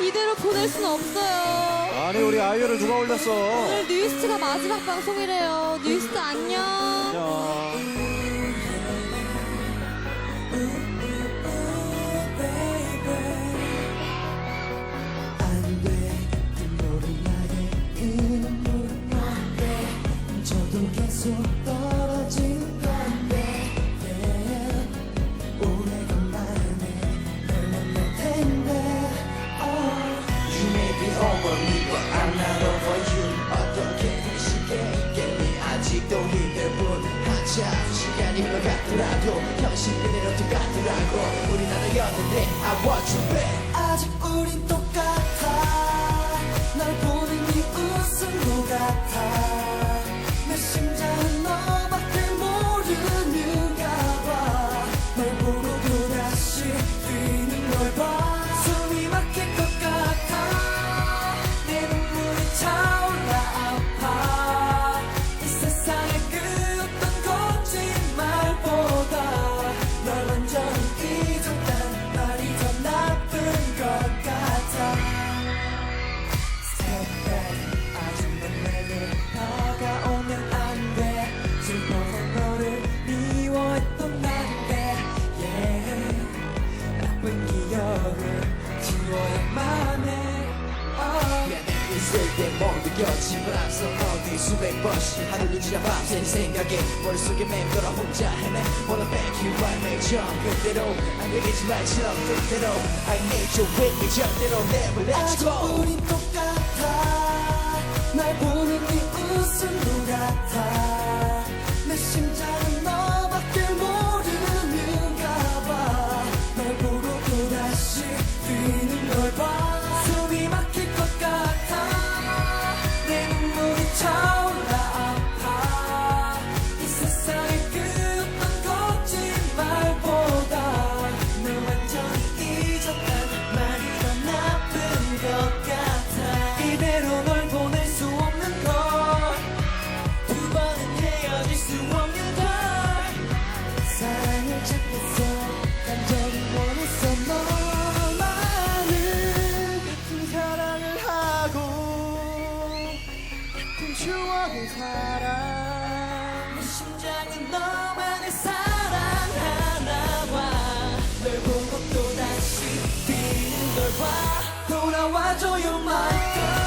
이대로 보낼 순 없어요. 아니 우리 아이유를 누가 올렸어? 오늘 뉴이스트가 마지막 방송이래요. 뉴이스트 안녕. 야. 안돼 눈물은 나게 그 눈물은 안돼 저도 계속 때 멍들겼지만 앞서 어디 수백 번씩 하루를 지나 밤새 네 생각에 머릿속에 맴돌아 혼자 헤매. Wanna make you right 내 그대로 안 되겠지만 처럼 뜻대로. I need you with me 절대로. Never let you go. 우린 똑같아. 날 보는 살아 내 심장은 너만을 사랑하나 봐. 널 보고 또다시 뛰는 걸봐. 돌아와줘요 my